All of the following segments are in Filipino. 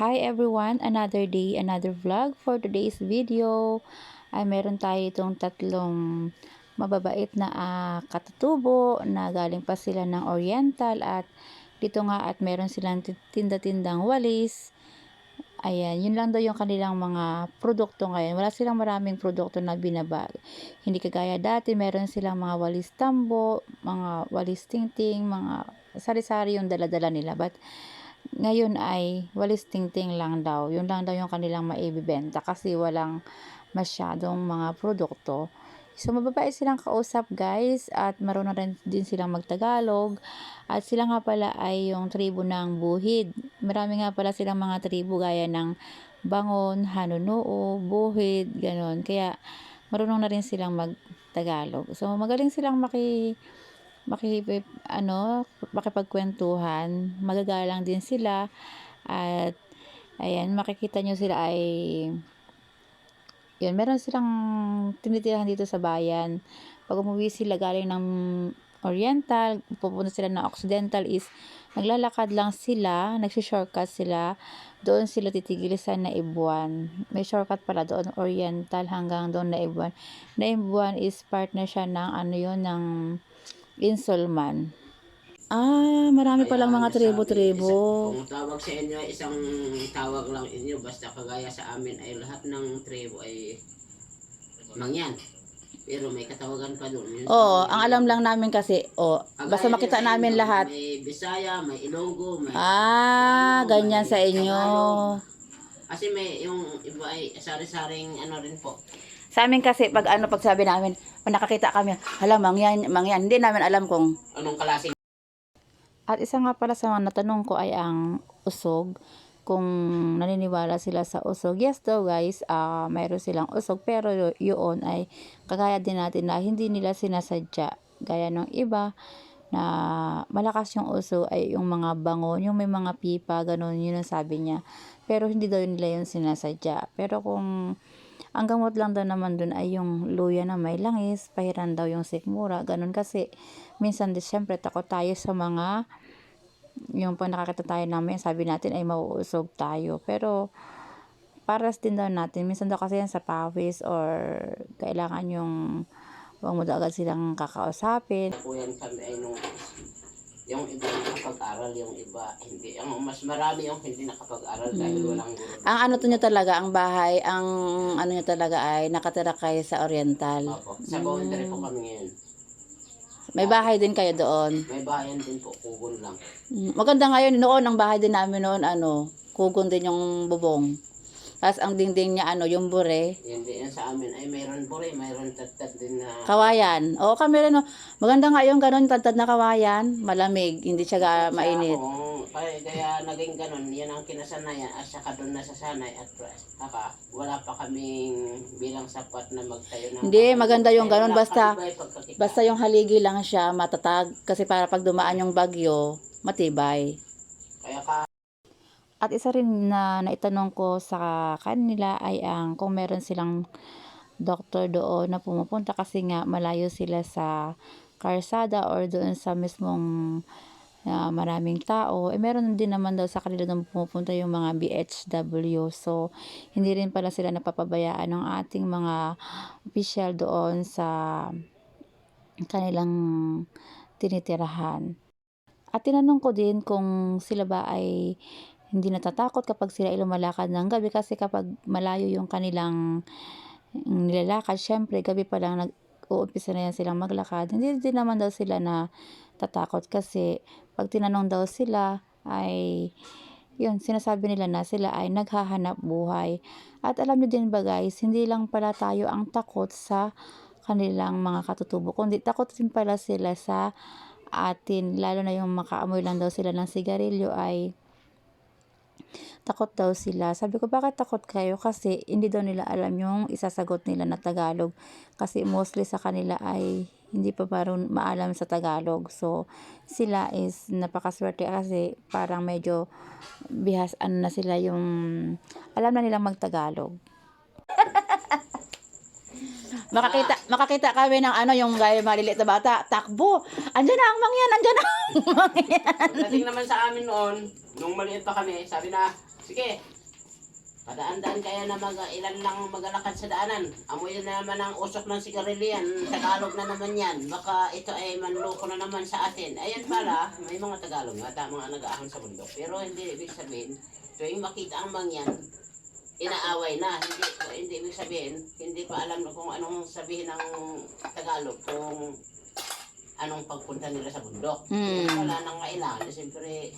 Hi everyone, another day, another vlog for today's video. Ay meron tayo itong tatlong mababait na ah, katutubo na galing pa sila ng Oriental at dito nga at meron silang ti- tinda-tindang walis. Ayan, yun lang daw yung kanilang mga produkto ngayon. Wala silang maraming produkto na binabag. Hindi kagaya dati, meron silang mga walis tambo, mga walis tingting, mga sari-sari yung dala-dala nila. But ngayon ay walis tingting lang daw. Yun lang daw yung kanilang maibibenta kasi walang masyadong mga produkto. So, mababait silang kausap guys at marunong rin din silang magtagalog. At sila nga pala ay yung tribo ng buhid. Marami nga pala silang mga tribo gaya ng bangon, hanunuo, buhid, ganon. Kaya marunong na rin silang magtagalog. So, magaling silang maki maki ano, makipagkwentuhan, magagalang din sila at ayan, makikita nyo sila ay yun, meron silang tinitirahan dito sa bayan. Pag umuwi sila galing ng Oriental, pupunta sila ng Occidental is naglalakad lang sila, nagsishortcut sila, doon sila titigil sa Naibuan. May shortcut pala doon, Oriental hanggang doon Naibuan. Naibuan is partner siya ng ano yun, ng Insulman. Ah, marami Kaya palang mga tribo-tribo. Kung tawag sa inyo, isang tawag lang inyo, basta kagaya sa amin ay lahat ng tribo ay mangyan. Pero may katawagan pa doon. Oo, mga- ang alam lang namin kasi, oh, Kagaya basta makita namin inyo, lahat. May Bisaya, may Ilonggo, may... Ah, Tagalog, ganyan may sa inyo. Tagalog. Kasi may yung iba ay sari-saring ano rin po. Sa amin kasi, pag ano, pag sabi namin, pag nakakita kami, hala, mangyan, mangyan, hindi namin alam kung Anong klaseng At isa nga pala sa mga natanong ko ay ang usog. Kung naniniwala sila sa usog. Yes daw guys, ah mayroon silang usog. Pero yun ay kagaya din natin na hindi nila sinasadya. Gaya ng iba na malakas yung usog ay yung mga bangon, yung may mga pipa, ganun, yun ang sabi niya. Pero hindi daw nila yun sinasadya. Pero kung ang gamot lang daw naman dun ay yung luya na may langis, pahiran daw yung sikmura, ganun kasi minsan din syempre takot tayo sa mga yung pag nakakita tayo namin, sabi natin ay mauusog tayo. Pero, paras din daw natin. Minsan daw kasi yan sa pawis or kailangan yung huwag mo daw agad silang kakausapin. po yan kami ay nung yung iba nakapag-aral, yung iba hindi. Ang mas marami yung hindi nakapag-aral dahil Hmm. walang guro. Ang ano to nyo talaga, ang bahay, ang ano nyo talaga ay nakatira kayo sa Oriental. Opo. Sa boundary po kami ngayon. May bahay din kayo doon. May bayan din po, kugon lang. Mm, Maganda ngayon, noon ang bahay din namin noon, ano, kugon din yung bubong. Tapos ang dingding niya, ano, yung bure, Hindi yan sa amin ay mayroon buri, mayroon tatad din na Kawayan. Oo, kami rin. oh. Maganda nga yung ganun, tantad na kawayan. Malamig, hindi siya ga- mainit. Kung, kaya, kaya naging ganun, yan ang kinasanayan at saka doon nasasanay at saka wala pa kaming bilang sapat na magtayo ng Hindi, maganda yung ganun, basta-. Basta yung haligi lang siya, matatag. Kasi para pag dumaan yung bagyo, matibay. At isa rin na naitanong ko sa kanila ay ang kung meron silang doktor doon na pumupunta kasi nga malayo sila sa karsada or doon sa mismong ah, maraming tao. Eh, meron din naman daw sa kanila doon pumupunta yung mga BHW. So, hindi rin pala sila napapabayaan ng ating mga official doon sa kanilang tinitirahan. At tinanong ko din kung sila ba ay hindi natatakot kapag sila ay lumalakad ng gabi kasi kapag malayo yung kanilang nilalakad, syempre gabi pa lang nag-uumpisa na yan silang maglakad. Hindi din naman daw sila na tatakot kasi pag tinanong daw sila ay yun, sinasabi nila na sila ay naghahanap buhay. At alam niyo din ba guys, hindi lang pala tayo ang takot sa kanilang mga katutubo, kundi takot din pala sila sa atin, lalo na yung makaamoy lang daw sila ng sigarilyo ay takot daw sila. Sabi ko, bakit takot kayo? Kasi hindi daw nila alam yung isasagot nila na Tagalog. Kasi mostly sa kanila ay hindi pa parang maalam sa Tagalog. So, sila is napakaswerte kasi parang medyo bihas, ano na sila yung, alam na nilang magtagalog. makakita makakita kami ng ano yung gaya maliliit na bata takbo andyan na ang mangyan andyan na ang mangyan naman sa amin noon, nung maliit pa kami, sabi na, Sige. Padaan-daan kaya na mag, ilan lang magalakad sa daanan. Amoy na naman ang usok ng sigarilyo yan. Tagalog na naman yan. Baka ito ay manloko na naman sa atin. Ayan pala, may mga Tagalog nga, tama nga nag-ahon sa bundok. Pero hindi ibig sabihin, tuwing makita ang mangyan, inaaway na. Hindi, hindi ibig sabihin, hindi pa alam kung anong sabihin ng Tagalog, kung anong pagpunta nila sa bundok. Hmm. Wala nang kailangan. Siyempre,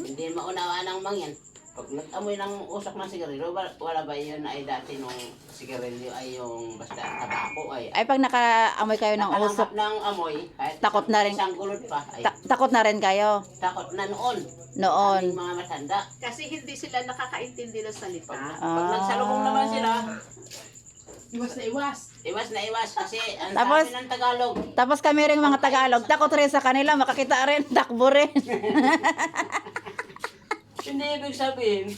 hindi maunawaan ng mangyan. Pag nag-amoy ng usok ng sigarilyo, wala, wala ba yun ay dati nung sigarilyo ay yung basta tabako ay Ay, pag nakaamoy kayo ng usok, nakalanghap ng amoy, kahit Takot na rin. isang gulod pa, ay ta- takot na rin kayo takot na noon. noon. Aming mga matanda. Kasi hindi sila nakakaintindi ng salita. Pag, Ah. pag nagsalubong naman sila, Iwas na iwas. iwas na iwas kasi ang Tapos- sabi ng Tagalog, Tapos kami rin mga Tagalog, takot rin sa kanila, makakita rin, takbo rin. hindi ibig sabihin,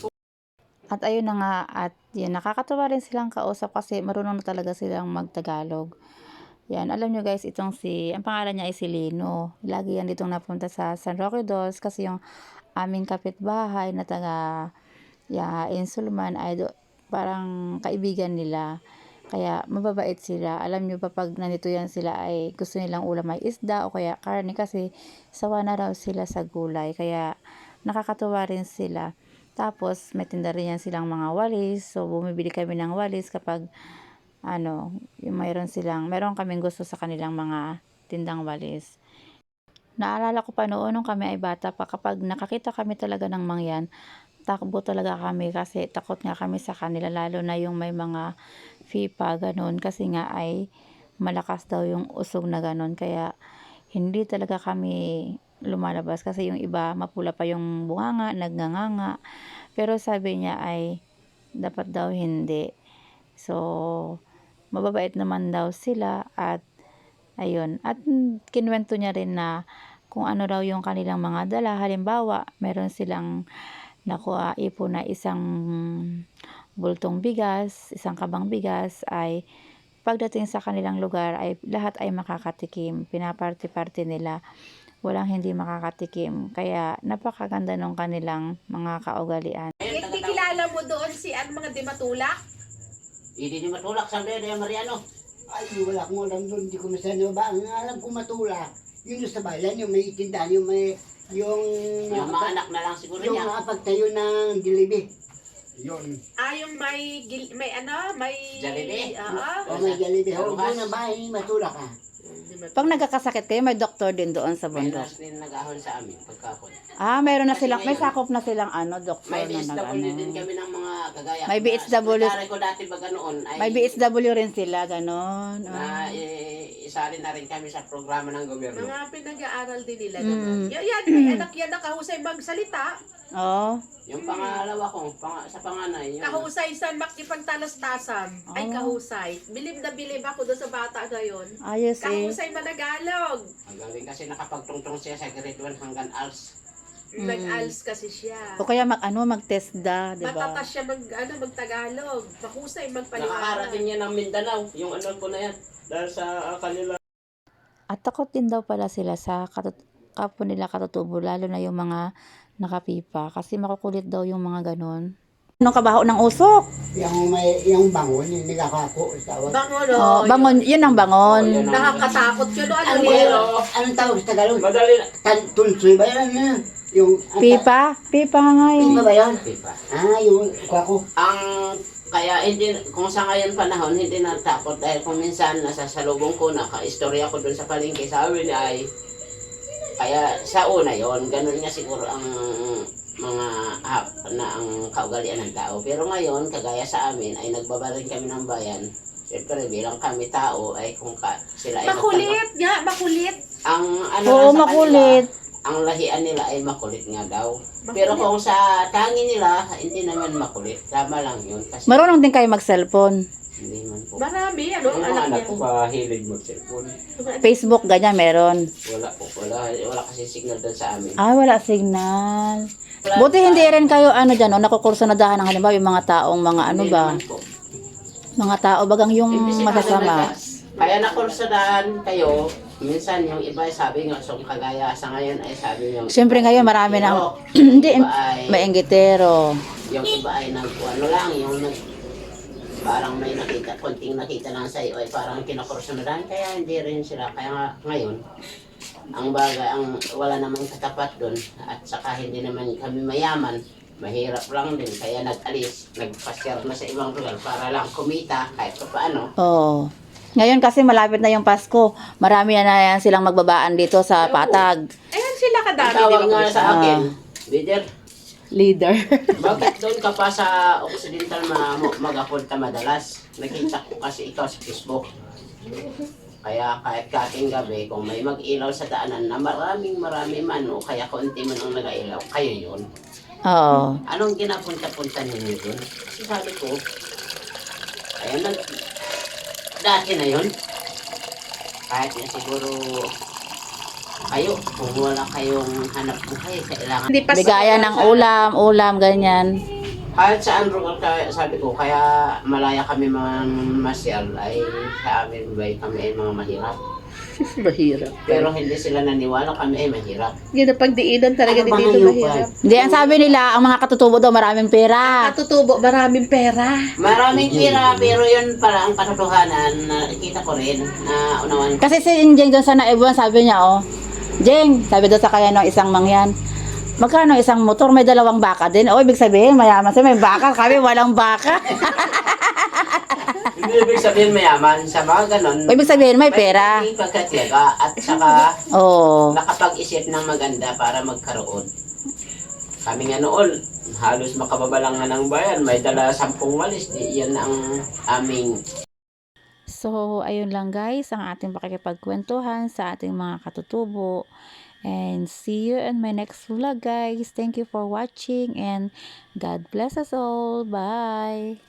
At ayun na nga, at yun, nakakatuwa rin silang kausap kasi marunong na talaga silang magtagalog. Yan, alam nyo guys, itong si, ang pangalan niya ay si Lino. Lagi yan ditong napunta sa San Roque Dolls kasi yung aming kapitbahay na taga ya, Insulman ay do, parang kaibigan nila. Kaya mababait sila. Alam nyo ba pag nandito yan sila ay gusto nilang ulam ay isda o kaya karne kasi sawa na raw sila sa gulay. Kaya nakakatuwa rin sila. Tapos, may tinda rin yan silang mga walis. So, bumibili kami ng walis kapag, ano, yung mayroon silang, meron kaming gusto sa kanilang mga tindang walis. Naalala ko pa noon nung kami ay bata pa, kapag nakakita kami talaga ng mangyan, takbo talaga kami kasi takot nga kami sa kanila, lalo na yung may mga FIPA, ganun. Kasi nga ay malakas daw yung usog na ganun. Kaya, hindi talaga kami lumalabas kasi yung iba mapula pa yung bunganga, nagnganganga. Pero sabi niya ay dapat daw hindi. So, mababait naman daw sila at ayun. At kinuwento niya rin na kung ano raw yung kanilang mga dala. Halimbawa, meron silang nakuha ipo na isang bultong bigas, isang kabang bigas ay pagdating sa kanilang lugar ay lahat ay makakatikim. Pinaparte-parte nila walang hindi makakatikim. Kaya napakaganda ng kanilang mga kaugalian. ayun, Hindi taga kilala mo doon si ang mga di matulak? Hindi ni matulak sa de Mariano. Ay, wala akong alam doon. Hindi ko masano ba. Ang alam ko matula. Yun yung sa bayan, yung may itindahan, yung may, yung, Yung mga anak na lang siguro yung niya. nakapagtayo ng dilibi. Yun. Ah, yung may, gil- may ano, may... Jollibee? Oo. O may jalibi. O, Bukas. doon ang bahay, matula ka. Di matulak. Pag nagkakasakit kayo, may doktor din doon sa May bundok. din nag-ahon sa amin pagkapon. Ah, meron na silang, may sakop na silang ano, doktor May na BSW nag din ano. kami ng mga kagaya. May na BSW. ko dati baga noon ay May BSW rin sila, ganon. na eh, isali na rin kami sa programa ng gobyerno. Mga pinag-aaral din nila Mm. yan, may anak yan na kahusay magsalita. Oh, Yung pangalawa ko, pang, sa panganay, yung Kahusay sa makipagtalastasan. Ay, Oh. kahusay. Bilib na bilib ako doon sa bata ngayon. ayos eh. Kahusay managalog. ang galing kasi nakapagtungtong siya sa grade 1 hanggang ALS. Mm. Nag-als kasi siya. O kaya mag ano, mag-test da, di ba? Matatas siya mag, ano, magtagalog. Mahusay magpaliwanag. Nakakarating niya ng Mindanao, yung ano ko na yan. Dahil sa ah, kanila. At takot din daw pala sila sa katut- kapwa nila katutubo, lalo na yung mga nakapipa. Kasi makukulit daw yung mga ganon. Anong kabaho ng usok? Yung may, yung bangon, yung nilakako. Tawag. Bangon, Oh, oh, bangon, yun ang bangon. Oh, yun ang- Nakakatakot yun. Ano, ano yun? Anong tawag sa Tagalog? Madali na. Tan tunsoy ba yan? Ano? Yung, Pipa? Pipa nga Pipa yun. ba yan? Diba? Ah, yung kwako. Ang kaya hindi kung sa ngayon panahon hindi natakot dahil kung minsan nasasalubong ko naka-istorya ko dun sa palengke sabi niya ay kaya sa una yon ganun nga siguro ang mga hap na ang kaugalian ng tao pero ngayon kagaya sa amin ay nagbabarin kami ng bayan Siyempre, bilang kami tao, ay kung ka, sila ay Makulit nga, makulit. Ang ano Oo, makulit. kanila, ang lahian nila ay makulit nga daw. Pero kung sa tangi nila, hindi naman makulit. Tama lang yun. Kasi Marunong din kayo mag-cellphone. hindi man po. Marami, ano, mga anak anak ko, mahilig mag-cellphone. Facebook, ganyan, meron. Wala po, wala, wala kasi signal doon sa amin. Ah, wala signal. Buti hindi rin kayo, ano dyan, o, nakukurso na dahan ng halimbawa, yung mga taong mga ano ba, mga tao bagang yung masasama. Kaya nakursadahan kayo, Minsan yung iba ay sabi nga, so kagaya sa ngayon ay sabi yung Siyempre ngayon marami Pero, hindi maingitero. yung iba ay nag, ano lang, yung nag, parang may nakita, konting nakita lang sa iyo ay parang kinakursunadan, kaya hindi rin sila. Kaya nga, ngayon, ang bagay, ang wala namang katapat doon, at saka hindi naman kami mayaman, mahirap lang din, kaya nag-alis, nagpasyar na sa ibang lugar para lang kumita kahit pa paano. Oo. Ngayon kasi malapit na yung Pasko. Marami na na yan silang magbabaan dito sa Patag. Ayan sila kadami, Ang di tawag ba? nga sa Ah. akin, Leader, Leader. bakit doon ka pa sa Occidental ma magapunta madalas? Nakita ko kasi ikaw sa Facebook. Kaya kahit kating gabi, kung may mag-ilaw sa daanan na maraming marami man o kaya konti man ang nag-ilaw, kayo yun. Oo. Anong ginapunta-punta ninyo doon? Kasi sabi ko, ayan nag... Dati na yun. Kahit na siguro kayo, kung wala kayong hanap buhay, kailangan Hindi pa Bigayan ng ulam, ulam, ganyan. Kahit saan lugar kaya sabi ko, kaya malaya kami mga masyal ay sa amin bay kami ay mga mahirap. Mahirap. Pero hindi sila naniwala kami ay mahirap. Yun ang pagdiinan talaga Ano ba dito mahirap. Hindi, ang sabi nila, ang mga katutubo daw maraming pera. Katutubo, maraming pera. Maraming pira, pero yun pala ang katotohanan na nakita ko rin na unawan Kasi si Jeng doon sa naibuan, sabi niya, oh, Jeng, sabi doon sa kaya ng isang mangyan, magkano isang motor, may dalawang baka din. O, ibig sabihin, mayaman siya, may baka, kami walang baka. Hindi ibig sabihin mayaman, sa mga ganon. o, ibig sabihin, may pera. May pagkatyaga at saka Oo. nakapag-isip ng maganda para magkaroon. Kami nga noon, halos makababalang nga ng bayan, may dala sampung walis, di yan ang aming So, ayun lang guys, ang ating pakikipagkwentuhan sa ating mga katutubo. And see you in my next vlog guys. Thank you for watching and God bless us all. Bye!